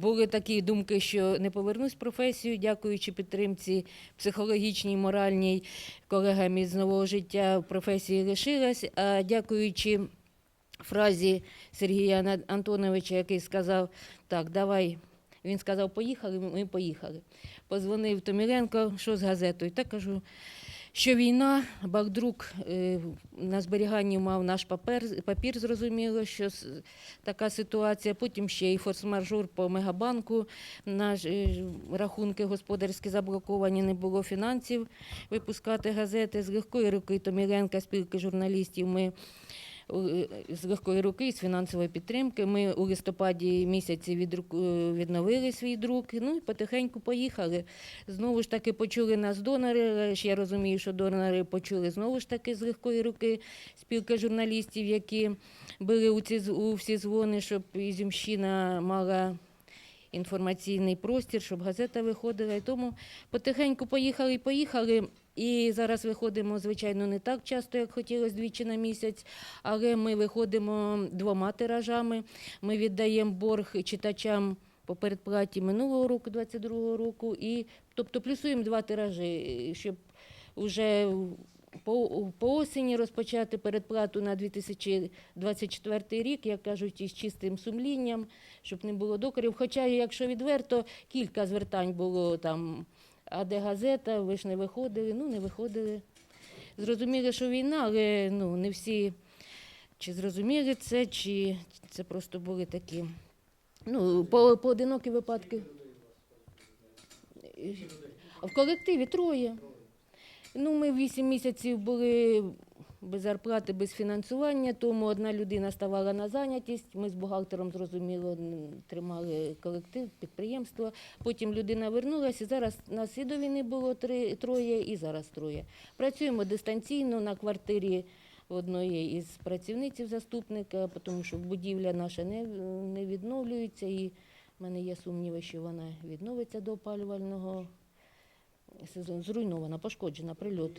були такі думки, що не повернусь в професію, дякуючи підтримці психологічній, моральній колегам із нового життя в професії лишилась. А дякуючи фразі Сергія Антоновича, який сказав: так, давай. Він сказав, поїхали, ми поїхали. Позвонив Томіленко, що з газетою. Так кажу, що війна, Багдрук е, на зберіганні мав наш папер, папір, зрозуміло, що така ситуація. Потім ще і форс-мажор по мегабанку. Наш е, рахунки господарські заблоковані, не було фінансів випускати газети. З легкої руки Томіленка, спілки журналістів, ми з легкої руки, з фінансової підтримки. Ми у листопаді місяці е, відновили свій друк, ну і потихеньку поїхали. Знову ж таки почули нас донори. ж Я розумію, що донори почули знову ж таки з легкої руки спілка журналістів, які били у ці у всі дзвони, щоб Ізюмщина мала. Інформаційний простір, щоб газета виходила. І тому потихеньку поїхали поїхали. І зараз виходимо, звичайно, не так часто, як хотілося двічі на місяць, але ми виходимо двома тиражами. Ми віддаємо борг читачам по передплаті минулого року, 22-го року, і тобто плюсуємо два тиражі, щоб вже по, по осені розпочати передплату на 2024 рік, як кажуть, із чистим сумлінням, щоб не було докорів. Хоча, якщо відверто, кілька звертань було там, а де газета, ви ж не виходили, ну не виходили. Зрозуміли, що війна, але ну, не всі чи зрозуміли це, чи це просто були такі. Ну, по, поодинокі випадки. В колективі троє. Ну, ми вісім місяців були без зарплати, без фінансування, тому одна людина ставала на зайнятість. Ми з бухгалтером, зрозуміло, тримали колектив, підприємство. Потім людина вернулася. Зараз нас і до війни було три, троє, і зараз троє. Працюємо дистанційно на квартирі одної із працівниць заступника, тому що будівля наша не, не відновлюється, і в мене є сумніви, що вона відновиться до опалювального. Зруйнована, пошкоджена прильот.